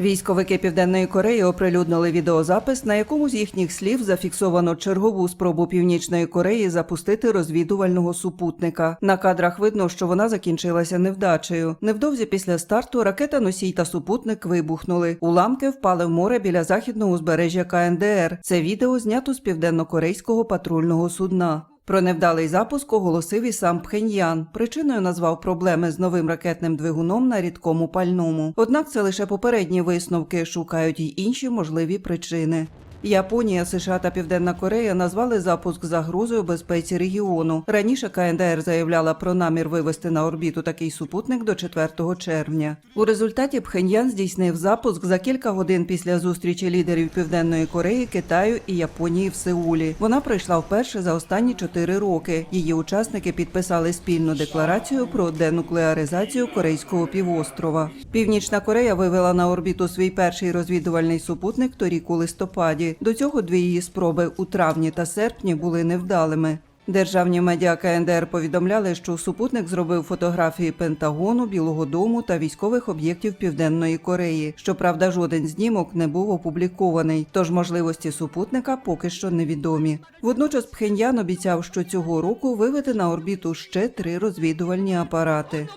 Військовики Південної Кореї оприлюднили відеозапис, на якому з їхніх слів зафіксовано чергову спробу Північної Кореї запустити розвідувального супутника. На кадрах видно, що вона закінчилася невдачею. Невдовзі після старту ракета носій та супутник вибухнули. Уламки впали в море біля західного узбережжя КНДР. Це відео знято з південнокорейського патрульного судна. Про невдалий запуск оголосив і сам Пхеньян. Причиною назвав проблеми з новим ракетним двигуном на рідкому пальному. Однак це лише попередні висновки, шукають й інші можливі причини. Японія, США та Південна Корея назвали запуск загрозою безпеці регіону. Раніше КНДР заявляла про намір вивести на орбіту такий супутник до 4 червня. У результаті Пхеньян здійснив запуск за кілька годин після зустрічі лідерів Південної Кореї, Китаю і Японії в Сеулі. Вона пройшла вперше за останні чотири роки. Її учасники підписали спільну декларацію про денуклеаризацію Корейського півострова. Північна Корея вивела на орбіту свій перший розвідувальний супутник торік у листопаді. До цього дві її спроби у травні та серпні були невдалими. Державні медіа КНДР повідомляли, що супутник зробив фотографії Пентагону, Білого Дому та військових об'єктів Південної Кореї. Щоправда, жоден знімок не був опублікований, тож можливості супутника поки що невідомі. Водночас Пхеньян обіцяв, що цього року виведе на орбіту ще три розвідувальні апарати.